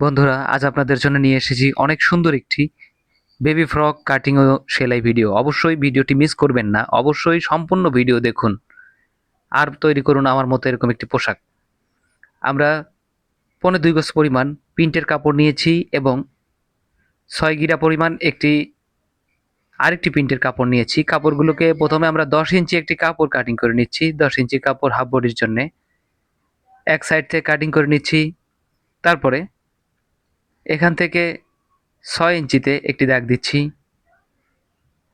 বন্ধুরা, আজ আপনাদের জন্য নিয়ে এসেছি অনেক সুন্দর একটি বেবি ফ্রক কাটিং ও সেলাই ভিডিও অবশ্যই ভিডিওটি মিস করবেন না, অবশ্যই সম্পূর্ণ ভিডিও দেখুন। আর তৈরি করুন আমার মতো এরকম একটি পোশাক। আমরা পনেরো দুই গজ পরিমাণ প্রিন্টের কাপড় নিয়েছি এবং ছয় গিরা পরিমাণ একটি আরেকটি প্রিন্টের কাপড় নিয়েছি। কাপড়গুলোকে প্রথমে আমরা দশ ইঞ্চি একটি কাপড় কাটিং করে নিচ্ছি। দশ ইঞ্চি কাপড় হাফ বডির জন্যে। এক সাইড থেকে কাটিং করে নিচ্ছি। তারপরে এখান থেকে ছয় ইঞ্চিতে একটি দাগ দিচ্ছি।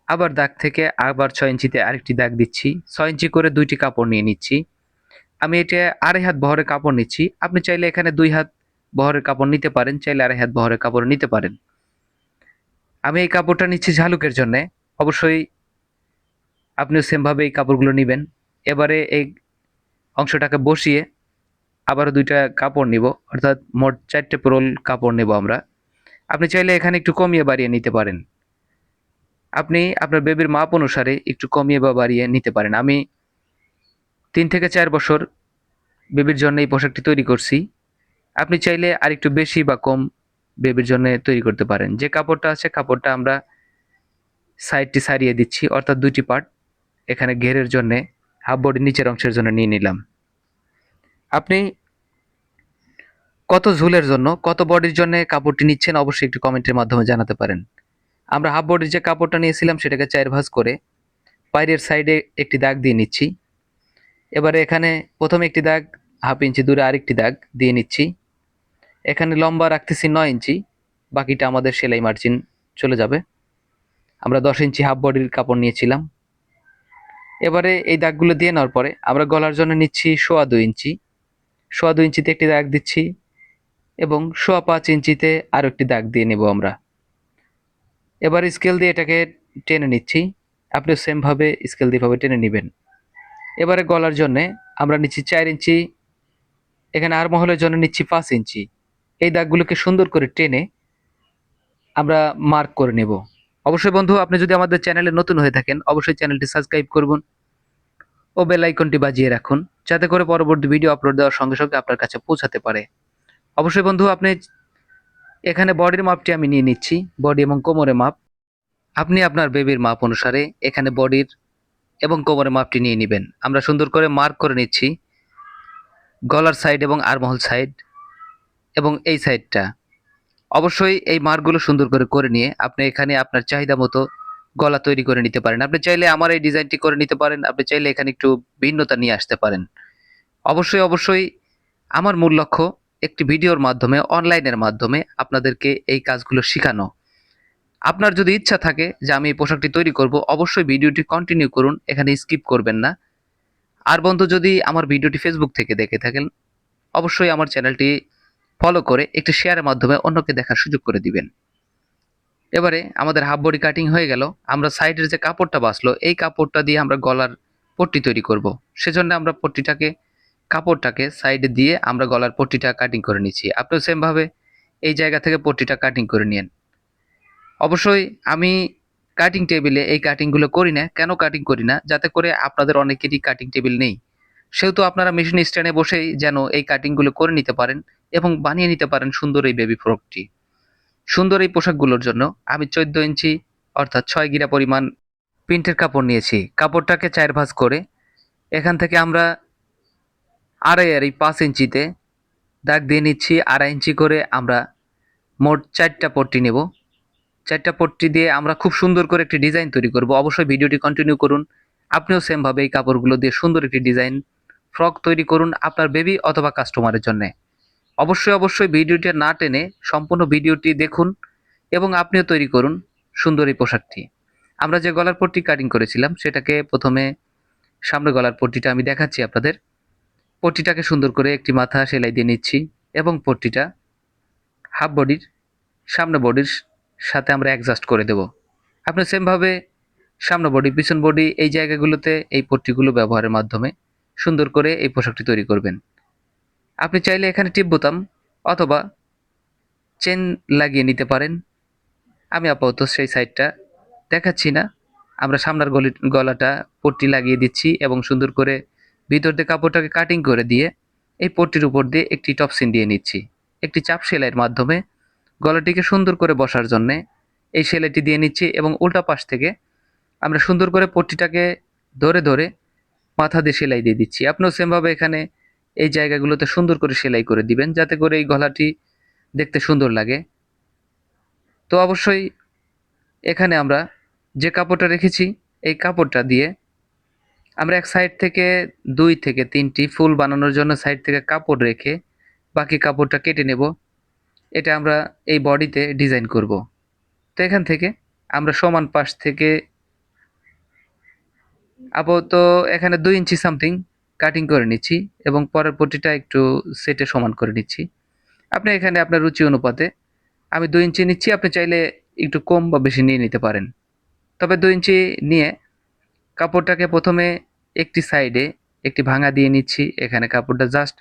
আবার দাগ থেকে আবার ছয় ইঞ্চিতে আরেকটি দাগ দিচ্ছি। ছয় ইঞ্চি করে দুইটি কাপড় নিয়ে নিচ্ছি। আমি এটা আড়াই হাত বহরের কাপড় নিচ্ছি। আপনি চাইলে এখানে দুই হাত বহরের কাপড় নিতে পারেন, চাইলে আড়াই হাত বহরের কাপড় নিতে পারেন। আমি এই কাপড়টা নিচ্ছি ঝালুকের জন্যে। অবশ্যই আপনিও সেমভাবে এই কাপড়গুলো নেবেন। এবারে এই অংশটাকে বসিয়ে আবারও দুইটা কাপড় নিব, অর্থাৎ মোট চারটে রোল কাপড় নেব আমরা। আপনি চাইলে এখানে একটু কমিয়ে বাড়িয়ে নিতে পারেন। আপনি আপনার বেবির মাপ অনুসারে একটু কমিয়ে বা বাড়িয়ে নিতে পারেন। আমি তিন থেকে চার বছর বেবির জন্য এই পোশাকটি তৈরি করছি। আপনি চাইলে আর একটু বেশি বা কম বেবির জন্য তৈরি করতে পারেন। যে কাপড়টা আছে কাপড়টা আমরা সাইডটি সারিয়ে দিচ্ছি, অর্থাৎ দুটি পার্ট। এখানে ঘেরের জন্যে, হাফ বডির নিচের অংশের জন্য নিয়ে নিলাম। আপনি কত ঝুলের জন্য, কত বডির জন্য কাপড়টি নিচ্ছেন অবশ্যই একটি কমেন্টের মাধ্যমে জানাতে পারেন। আমরা হাফ বডির যে কাপড়টা নিয়েছিলাম সেটাকে চার ভাঁজ করে বাইরের সাইডে একটি দাগ দিয়ে নিচ্ছি। এবারে এখানে প্রথমে একটি দাগ, হাফ ইঞ্চি দূরে আরেকটি দাগ দিয়ে নিচ্ছি। এখানে লম্বা রাখতেছি নয় ইঞ্চি, বাকিটা আমাদের সেলাই মার্জিন চলে যাবে। আমরা দশ ইঞ্চি হাফ বডির কাপড় নিয়েছিলাম। এবারে এই দাগগুলো দিয়ে নেওয়ার পরে আমরা গলার জন্য নিচ্ছি সোয়া দুই ইঞ্চি। সোয়া দুই ইঞ্চিতে একটি দাগ দিচ্ছি। এবং সোয়া পাঁচ ইঞ্চিতে আরও একটি দাগ দিয়ে নেব আমরা। এবার স্কেল দিয়ে এটাকে টেনে নিচ্ছি। আপনি সেমভাবে স্কেল দিয়েভাবে টেনে নেবেন। এবারে গলার জন্যে আমরা নিচ্ছি চার ইঞ্চি, এখানে আর মহলের জন্য নিচ্ছি পাঁচ ইঞ্চি। এই দাগগুলোকে সুন্দর করে টেনে আমরা মার্ক করে নেব। অবশ্যই বন্ধু, আপনি যদি আমাদের চ্যানেলে নতুন হয়ে থাকেন, অবশ্যই চ্যানেলটি সাবস্ক্রাইব করুন ও বেল আইকনটি বাজিয়ে রাখুন, যাতে করে পরবর্তী ভিডিও আপলোড দেওয়ার সঙ্গে সঙ্গে আপনার কাছে পৌঁছাতে পারে। অবশ্যই বন্ধু, আপনি এখানে বডির মাপটি আমি নিয়ে নিচ্ছি বডি এবং কোমরের মাপ আপনি আপনার বেবির মাপ অনুসারে এখানে বডির এবং কোমরের মাপটি নিয়ে নেবেন। আমরা সুন্দর করে মার্ক করে নিচ্ছি, গলার সাইড এবং আরমহল সাইড এবং এই সাইডটা অবশ্যই এই মার্কগুলো সুন্দর করে করে নিয়ে আপনি এখানে আপনার চাহিদা মতো গলা তৈরি করে নিতে পারেন। আপনি চাইলে আমার এই ডিজাইনটি করে নিতে পারেন, আপনি চাইলে এখানে একটু ভিন্নতা নিয়ে আসতে পারেন। অবশ্যই অবশ্যই আমার মূল লক্ষ্য একটি ভিডিওর মাধ্যমে, অনলাইনের মাধ্যমে আপনাদেরকে এই কাজগুলো শেখানো। আপনার যদি ইচ্ছা থাকে যে আমি এই পোশাকটি তৈরি করব, অবশ্যই ভিডিওটি কন্টিনিউ করুন, এখানে স্কিপ করবেন না। আর বন্ধু, যদি আমার ভিডিওটি ফেসবুক থেকে দেখে থাকেন, অবশ্যই আমার চ্যানেলটি ফলো করে একটি শেয়ারের মাধ্যমে অন্যকে দেখার সুযোগ করে দিবেন। এবারে আমাদের হাফ বডি কাটিং হয়ে গেল। আমরা সাইডের যে কাপড়টা বাঁচলো, এই কাপড়টা দিয়ে আমরা গলার পট্টি তৈরি করব। সেজন্য আমরা পট্টিটাকে কাপড়টাকে সাইডে দিয়ে আমরা গলার পট্টিটা কাটিং করে নিচ্ছি। আপনিও সেমভাবে এই জায়গা থেকে পট্টিটা কাটিং করে নিন অবশ্যই আমি কাটিং টেবিলে এই কাটিংগুলো করি না। কেন কাটিং করি না? যাতে করে আপনাদের অনেকেরই কাটিং টেবিল নেই। সেহেতু আপনারা মেশিন স্ট্যান্ডে বসেই যেন এই কাটিংগুলো করে নিতে পারেন এবং বানিয়ে নিতে পারেন সুন্দর এই বেবি ফ্রকটি সুন্দর এই পোশাকগুলোর জন্য আমি চোদ্দ ইঞ্চি অর্থাৎ ছয় গিরা পরিমাণ প্রিন্টের কাপড় নিয়েছি। কাপড়টাকে চার ভাঁজ করে এখান থেকে আমরা আড়াই আড়াই পাঁচ ইঞ্চিতে দাগ দিয়ে নিচ্ছি, আড়াই ইঞ্চি করে আমরা মোট চারটা পট্টি নেব। চারটা পট্টি দিয়ে আমরা খুব সুন্দর করে একটি ডিজাইন তৈরি করব। অবশ্যই ভিডিওটি কন্টিনিউ করুন। আপনিও সেমভাবে এই কাপড়গুলো দিয়ে সুন্দর একটি ডিজাইন ফ্রক তৈরি করুন আপনার বেবি অথবা কাস্টমারের জন্যে। অবশ্যই অবশ্যই ভিডিওটি না টেনে সম্পূর্ণ ভিডিওটি দেখুন এবং আপনিও তৈরি করুন সুন্দর এই পোশাকটি। আমরা যে গলার পট্টি কাটিং করেছিলাম, সেটাকে প্রথমে সামনে গলার পট্টিটা আমি দেখাচ্ছি আপনাদের। পট্টিটাকে সুন্দর করে একটি মাথা সেলাই দিয়ে নিচ্ছি এবং পট্টিটা হাফ বডির সামনে বডির সাথে আমরা অ্যাডজাস্ট করে দেব। আপনি সেমভাবে সামনে বডি পিছন বডি এই জায়গাগুলোতে এই পট্টিগুলো ব্যবহারের মাধ্যমে সুন্দর করে এই পোশাকটি তৈরি করবেন। আপনি চাইলে এখানে টিপ বোতাম অথবা চেন লাগিয়ে নিতে পারেন। আমি আপাতত সেই সাইডটা দেখাচ্ছি না। আমরা সামনের গলি, গলাটা পট্টি লাগিয়ে দিচ্ছি এবং সুন্দর করে ভিতর দিয়ে কাপড়টাকে কাটিং করে দিয়ে এই পট্টির উপর দিয়ে একটি টপসিন দিয়ে নিচ্ছি। একটি চাপ সেলাইয়ের মাধ্যমে গলাটিকে সুন্দর করে বসার জন্যে এই সেলাইটি দিয়ে নিচ্ছি এবং উল্টা পাশ থেকে আমরা সুন্দর করে পট্টিটাকে ধরে ধরে মাথা দিয়ে সেলাই দিয়ে দিচ্ছি। আপনিও সেমভাবে এখানে এই জায়গাগুলোতে সুন্দর করে সেলাই করে দিবেন যাতে করে এই গলাটি দেখতে সুন্দর লাগে। তো অবশ্যই এখানে আমরা যে কাপড়টা রেখেছি, এই কাপড়টা দিয়ে আমরা এক সাইড থেকে দুই থেকে তিনটি ফুল বানানোর জন্য সাইড থেকে কাপড় রেখে বাকি কাপড়টা কেটে নেব। এটা আমরা এই বডিতে ডিজাইন করব। তো এখান থেকে আমরা সমান পাশ থেকে আপাতত এখানে দুই ইঞ্চি সামথিং কাটিং করে নিচ্ছি এবং পরের পটিটা একটু সেটে সমান করে নিচ্ছি। আপনি এখানে আপনার রুচি অনুপাতে আমি দুই ইঞ্চি নিচ্ছি, আপনি চাইলে একটু কম বা বেশি নিয়ে নিতে পারেন। তবে দুই ইঞ্চি নিয়ে কাপড়টাকে প্রথমে একটি সাইডে একটি ভাঙা দিয়ে নিচ্ছি। এখানে কাপড়টা জাস্ট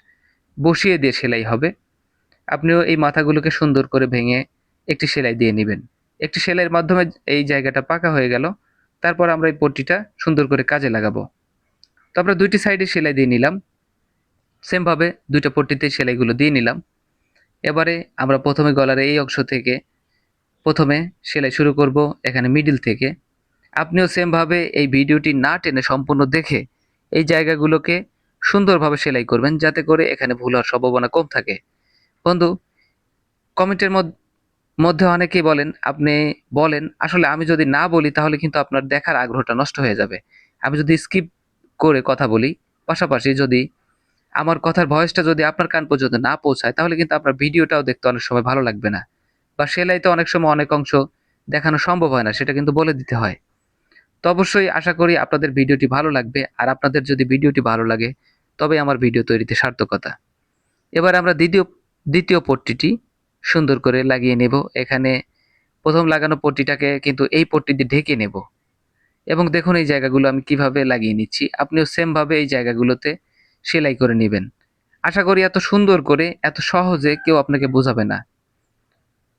বসিয়ে দিয়ে সেলাই হবে। আপনিও এই মাথাগুলোকে সুন্দর করে ভেঙে একটি সেলাই দিয়ে নেবেন। একটি সেলাইয়ের মাধ্যমে এই জায়গাটা পাকা হয়ে গেল। তারপর আমরা এই পট্টিটা সুন্দর করে কাজে লাগাবো। তো আমরা দুইটি সাইডে সেলাই দিয়ে নিলাম। সেমভাবে দুইটা পট্টিতে সেলাইগুলো দিয়ে নিলাম। এবারে আমরা প্রথমে গলার এই অংশ থেকে প্রথমে সেলাই শুরু করব এখানে মিডিল থেকে। আপনিও সেমভাবে এই ভিডিওটি না টেনে সম্পূর্ণ দেখে এই জায়গাগুলোকে সুন্দরভাবে সেলাই করবেন, যাতে করে এখানে ভুল হওয়ার সম্ভাবনা কম থাকে। বন্ধু, কমেন্টের মধ্যে অনেকেই বলেন, আপনি বলেন, আসলে আমি যদি না বলি, তাহলে কিন্তু আপনার দেখার আগ্রহটা নষ্ট হয়ে যাবে। আমি যদি স্কিপ করে কথা বলি, পাশাপাশি যদি আমার কথার ভয়েসটা যদি আপনার কান পর্যন্ত না পৌঁছায়, তাহলে কিন্তু আপনার ভিডিওটাও দেখতে অনেক সময় ভালো লাগবে না। বা সেলাইতে অনেক সময় অনেক অংশ দেখানো সম্ভব হয় না, সেটা কিন্তু বলে দিতে হয়। তো অবশ্যই আশা করি আপনাদের ভিডিওটি ভালো লাগবে। আর আপনাদের যদি ভিডিওটি ভালো লাগে, তবে আমার ভিডিও তৈরিতে সার্থকতা। এবার আমরা দ্বিতীয় দ্বিতীয় পট্টিটি সুন্দর করে লাগিয়ে নেব। এখানে প্রথম লাগানো পট্টিটাকে কিন্তু এই পট্টি দিয়ে ঢেকে নেব। এবং দেখুন এই জায়গাগুলো আমি কীভাবে লাগিয়ে নিচ্ছি। আপনিও সেমভাবে এই জায়গাগুলোতে সেলাই করে নেবেন। আশা করি এত সুন্দর করে, এত সহজে কেউ আপনাকে বোঝাবে না।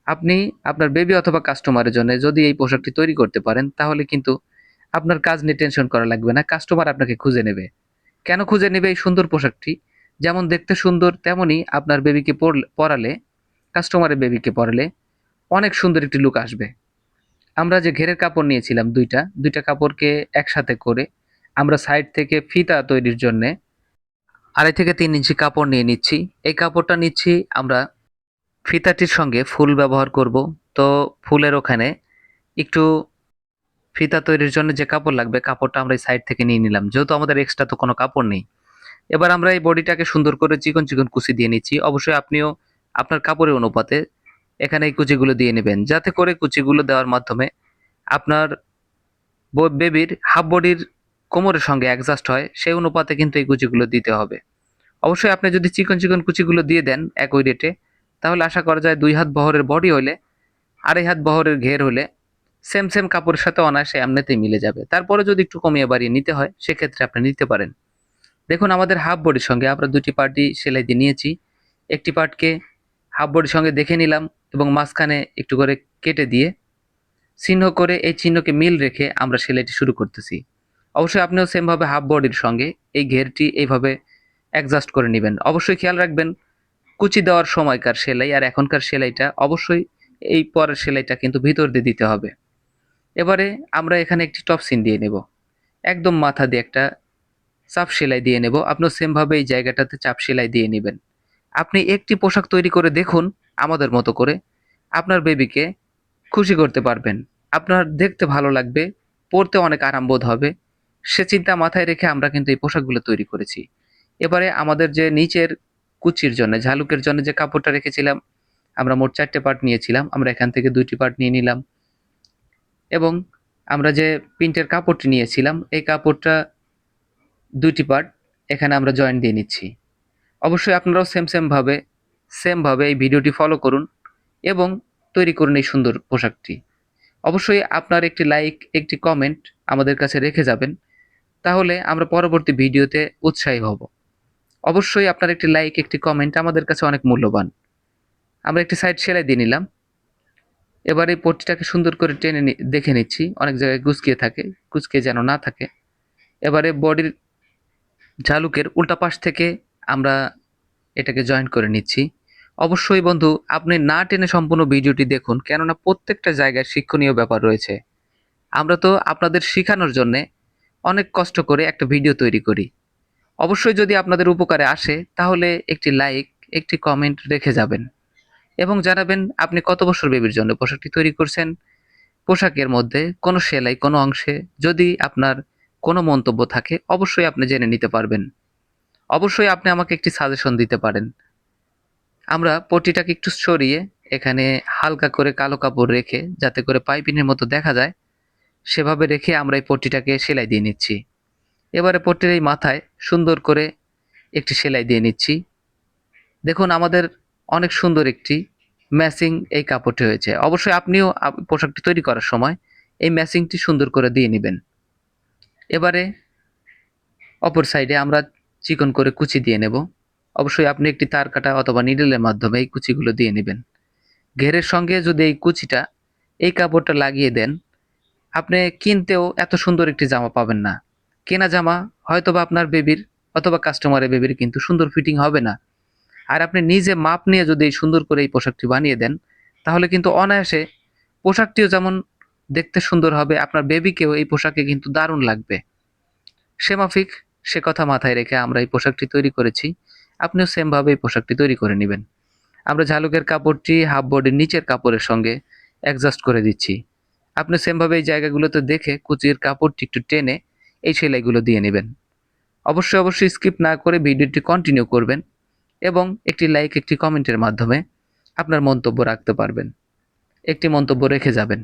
আপনি আপনার বেবি অথবা কাস্টমারের জন্য যদি এই পোশাকটি তৈরি করতে পারেন, তাহলে কিন্তু আপনার কাজ নিয়ে টেনশন করা লাগবে না কাস্টমার আপনাকে খুঁজে নেবে। কেন খুঁজে নেবে এই সুন্দর পোশাকটি? যেমন দেখতে সুন্দর, তেমনই আপনার বেবিকে পরালে কাস্টমারের বেবিকে পরালে অনেক সুন্দর একটি লুক আসবে। আমরা যে ঘেরের কাপড় নিয়েছিলাম দুইটা দুইটা কাপড়কে একসাথে করে আমরা সাইড থেকে ফিতা তৈরির জন্যে আড়াই থেকে তিন ইঞ্চি কাপড় নিয়ে নিচ্ছি। এই কাপড়টা নিচ্ছি, আমরা ফিতাটির সঙ্গে ফুল ব্যবহার করব। তো ফুলের ওখানে একটু ফিতা তৈরির জন্য যে কাপড় লাগবে, কাপড়টা আমরা এই সাইড থেকে নিয়ে নিলাম। যেহেতু আমাদের এক্সট্রা তো কোনো কাপড় নেই। এবার আমরা এই বডিটাকে সুন্দর করে চিকন চিকন কুচি দিয়ে নিচ্ছি। অবশ্যই আপনিও আপনার কাপড়ের অনুপাতে এখানে এই কুচিগুলো দিয়ে নেবেন। যাতে করে কুচিগুলো দেওয়ার মাধ্যমে আপনার বেবির হাফ বডির কোমরের সঙ্গে অ্যাডজাস্ট হয়, সেই অনুপাতে কিন্তু এই কুচিগুলো দিতে হবে। অবশ্যই আপনি যদি চিকন চিকন কুচিগুলো দিয়ে দেন একই রেটে তাহলে আশা করা যায় দুই হাত বহরের বডি হলে, আড়াই হাত বহরের ঘের হলে সেম সেম কাপড়ের সাথে অনায়াসে এমনিতেই মিলে যাবে। তারপরে যদি একটু কমিয়ে বাড়িয়ে নিতে হয়, সেক্ষেত্রে আপনি নিতে পারেন। দেখুন, আমাদের হাফ বডির সঙ্গে আমরা দুটি পার্টি সেলাই দিয়ে নিয়েছি। একটি পার্টকে হাফ বডির সঙ্গে দেখে নিলাম এবং মাঝখানে একটু করে কেটে দিয়ে চিহ্ন করে এই চিহ্নকে মিল রেখে আমরা সেলাইটি শুরু করতেছি। অবশ্যই আপনিও সেমভাবে হাফ বডির সঙ্গে এই ঘেরটি এইভাবে অ্যাডজাস্ট করে নেবেন। অবশ্যই খেয়াল রাখবেন, কুচি দেওয়ার সময়কার সেলাই আর এখনকার সেলাইটা অবশ্যই এই পরের সেলাইটা কিন্তু ভিতর দিয়ে দিতে হবে। এবারে আমরা এখানে একটি টপ সিন দিয়ে নেব। একদম মাথা দিয়ে একটা চাপ সেলাই দিয়ে নেব। আপনিও সেমভাবে এই জায়গাটাতে চাপ সেলাই দিয়ে নেবেন। আপনি একটি পোশাক তৈরি করে দেখুন, আমাদের মতো করে। আপনার বেবিকে খুশি করতে পারবেন। আপনার দেখতে ভালো লাগবে, পরতে অনেক আরাম বোধ হবে। সে চিন্তা মাথায় রেখে আমরা কিন্তু এই পোশাকগুলো তৈরি করেছি। এবারে আমাদের যে নিচের কুচির জন্য, ঝালুকের জন্য যে কাপড়টা রেখেছিলাম, আমরা মোট চারটে পার্ট নিয়েছিলাম। আমরা এখান থেকে দুইটি পার্ট নিয়ে নিলাম। এবং আমরা যে প্রিন্টের কাপড়টি নিয়েছিলাম, এই কাপড়টা দুইটি পার্ট এখানে আমরা জয়েন দিয়ে নিচ্ছি। অবশ্যই আপনারাও সেম সেমভাবে সেমভাবে এই ভিডিওটি ফলো করুন এবং তৈরি করুন এই সুন্দর পোশাকটি। অবশ্যই আপনার একটি লাইক একটি কমেন্ট আমাদের কাছে রেখে যাবেন, তাহলে আমরা পরবর্তী ভিডিওতে উৎসাহী হব। অবশ্যই আপনার একটি লাইক একটি কমেন্ট আমাদের কাছে অনেক মূল্যবান। আমরা একটি সাইড সেলাই দিয়ে নিলাম। এবার এই পট্টিটাকে সুন্দর করে টেনে দেখে নিচ্ছি। অনেক জায়গায় গুচকিয়ে থাকে কুচকিয়ে যেন না থাকে। এবারে বডির ঝালুকের উল্টা পাশ থেকে আমরা এটাকে জয়েন করে নিচ্ছি। অবশ্যই বন্ধু, আপনি না টেনে সম্পূর্ণ ভিডিওটি দেখুন, কেননা প্রত্যেকটা জায়গায় শিক্ষণীয় ব্যাপার রয়েছে। আমরা তো আপনাদের শেখানোর জন্যে অনেক কষ্ট করে একটা ভিডিও তৈরি করি। অবশ্যই যদি আপনাদের উপকারে আসে, তাহলে একটি লাইক, একটি কমেন্ট রেখে যাবেন। এবং জানাবেন আপনি কত বছর বেবির জন্য পোশাকটি তৈরি করছেন। পোশাকের মধ্যে কোনো সেলাই, কোনো অংশে যদি আপনার কোনো মন্তব্য থাকে, অবশ্যই আপনি জেনে নিতে পারবেন। অবশ্যই আপনি আমাকে একটি সাজেশন দিতে পারেন। আমরা পট্টিটাকে একটু সরিয়ে এখানে হালকা করে কালো কাপড় রেখে, যাতে করে পাইপিনের মতো দেখা যায়, সেভাবে রেখে আমরা এই পট্টিটাকে সেলাই দিয়ে নিচ্ছি। এবারে পট্টির এই মাথায় সুন্দর করে একটি সেলাই দিয়ে নিচ্ছি। দেখুন, আমাদের অনেক সুন্দর একটি ম্যাচিং এই কাপড়টি হয়েছে। অবশ্যই আপনিও আপ- পোশাকটি তৈরি করার সময় এই ম্যাচিংটি সুন্দর করে দিয়ে নেবেন। এবারে অপর সাইডে আমরা চিকন করে কুচি দিয়ে নেব। অবশ্যই আপনি একটি তার কাটা অথবা নিডলের মাধ্যমে এই কুচিগুলো দিয়ে নেবেন। ঘেরের সঙ্গে যদি এই কুচিটা, এই কাপড়টা লাগিয়ে দেন, আপনি কিনতেও এত সুন্দর একটি জামা পাবেন না। কেনা জামা হয়তোবা আপনার বেবির অথবা কাস্টমারের বেবির কিন্তু সুন্দর ফিটিং হবে না। আর আপনি নিজে মাপ নিয়ে যদি সুন্দর করে এই পোশাকটি বানিয়ে দেন, তাহলে কিন্তু অনায়াসে পোশাকটিও যেমন দেখতে সুন্দর হবে, আপনার বেবিকেও এই পোশাকে কিন্তু দারুণ লাগবে। সে মাফিক, সে কথা মাথায় রেখে আমরা এই পোশাকটি তৈরি করেছি। আপনিও সেমভাবে এই পোশাকটি তৈরি করে নেবেন। আমরা ঝালুকের কাপড়টি হাফ বডির নিচের কাপড়ের সঙ্গে অ্যাডজাস্ট করে দিচ্ছি। আপনি সেমভাবে এই জায়গাগুলোতে দেখে কুচির কাপড়টি একটু টেনে এই সেলাইগুলো দিয়ে নেবেন। অবশ্যই অবশ্যই স্কিপ না করে ভিডিওটি কন্টিনিউ করবেন। এবং একটি লাইক একটি কমেন্টের মাধ্যমে আপনার মন্তব্য রাখতে পারবেন। একটি মন্তব্য রেখে যাবেন।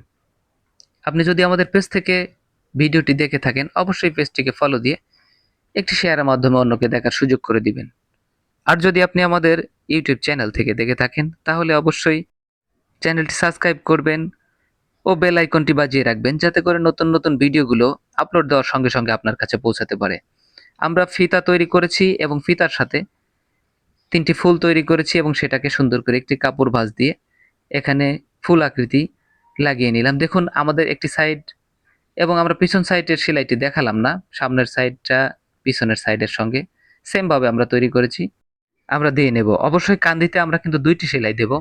আপনি যদি আমাদের পেজ থেকে ভিডিওটি দেখে থাকেন, অবশ্যই পেজটিকে ফলো দিয়ে একটি শেয়ারের মাধ্যমে অন্যকে দেখার সুযোগ করে দিবেন। আর যদি আপনি আমাদের ইউটিউব চ্যানেল থেকে দেখে থাকেন, তাহলে অবশ্যই চ্যানেলটি সাবস্ক্রাইব করবেন ও বেল আইকনটি বাজিয়ে রাখবেন, যাতে করে নতুন নতুন ভিডিওগুলো আপলোড দেওয়ার সঙ্গে সঙ্গে আপনার কাছে পৌঁছাতে পারে। আমরা ফিতা তৈরি করেছি এবং ফিতার সাথে তিনটি ফুল তৈরি করেছি এবং সেটাকে সুন্দর করে একটি কাপড় ভাঁজ দিয়ে এখানে ফুল আকৃতি লাগিয়ে নিলাম। দেখুন, আমাদের একটি সাইড এবং আমরা পিছন সাইডের সেলাইটি দেখালাম না। সামনের সাইডটা পিছনের সাইডের সঙ্গে সেমভাবে আমরা তৈরি করেছি। আমরা দিয়ে নেব। অবশ্যই কান্দিতে আমরা কিন্তু দুইটি সেলাই দেব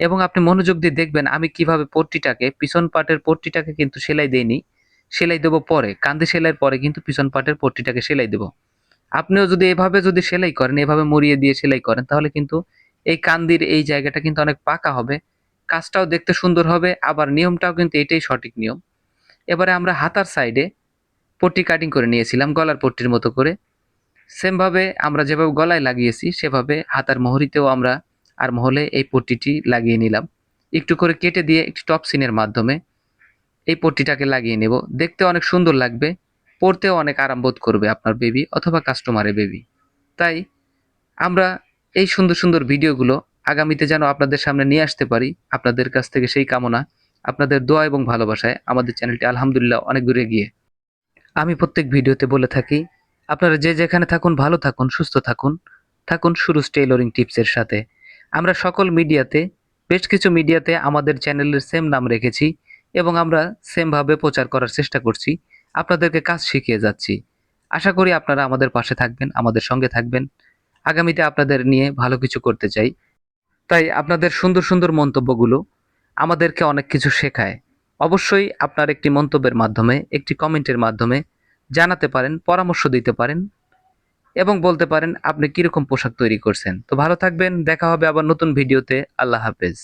এবং আপনি মনোযোগ দিয়ে দেখবেন আমি কীভাবে পট্টিটাকে, পিছন পাটের পট্টিটাকে কিন্তু সেলাই দেইনি, সেলাই দেবো পরে। কান্দি সেলাইয়ের পরে কিন্তু পিছন পাটের পট্টিটাকে সেলাই দেবো। আপনিও যদি এভাবে যদি সেলাই করেন, এভাবে মুড়িয়ে দিয়ে সেলাই করেন, তাহলে কিন্তু এই কান্দির এই জায়গাটা কিন্তু অনেক পাকা হবে। কাজটাও দেখতে সুন্দর হবে, আবার নিয়মটাও কিন্তু এটাই সঠিক নিয়ম। এবারে আমরা হাতার সাইডে পট্টি কাটিং করে নিয়েছিলাম, গলার পট্টির মতো করে। সেমভাবে আমরা যেভাবে গলায় লাগিয়েছি, সেভাবে হাতার মোহরিতেও আমরা আর মহলে এই পট্টিটি লাগিয়ে নিলাম। একটু করে কেটে দিয়ে একটি টপ সিনের মাধ্যমে এই পট্টিটাকে লাগিয়ে নেব। দেখতে অনেক সুন্দর লাগবে। পরতেও অনেক আরাম বোধ করবে আপনার বেবি অথবা কাস্টমারের বেবি তাই আমরা এই সুন্দর সুন্দর ভিডিওগুলো আগামীতে যেন আপনাদের সামনে নিয়ে আসতে পারি, আপনাদের কাছ থেকে সেই কামনা, আপনাদের দোয়া এবং ভালোবাসায় আমাদের চ্যানেলটি আলহামদুলিল্লাহ অনেক দূরে গিয়ে আমি প্রত্যেক ভিডিওতে বলে থাকি, আপনারা যে যেখানে থাকুন, ভালো থাকুন, সুস্থ থাকুন থাকুন সুরুজ টেইলরিং টিপসের সাথে। আমরা সকল মিডিয়াতে, বেশ কিছু মিডিয়াতে আমাদের চ্যানেলের সেম নাম রেখেছি এবং আমরা সেমভাবে প্রচার করার চেষ্টা করছি। আপনাদেরকে কাজ শিখিয়ে যাচ্ছি। আশা করি আপনারা আমাদের পাশে থাকবেন, আমাদের সঙ্গে থাকবেন। আগামীতে আপনাদের নিয়ে ভালো কিছু করতে চাই। তাই আপনাদের সুন্দর সুন্দর মন্তব্যগুলো আমাদেরকে অনেক কিছু শেখায়। অবশ্যই আপনার একটি মন্তব্যের মাধ্যমে, একটি কমেন্টের মাধ্যমে জানাতে পারেন, পরামর্শ দিতে পারেন এবং বলতে পারেন, আপনি কীরকম পোশাক তৈরি করছেন? তো ভালো থাকবেন, দেখা হবে আবার নতুন ভিডিওতে। আল্লাহ হাফেজ।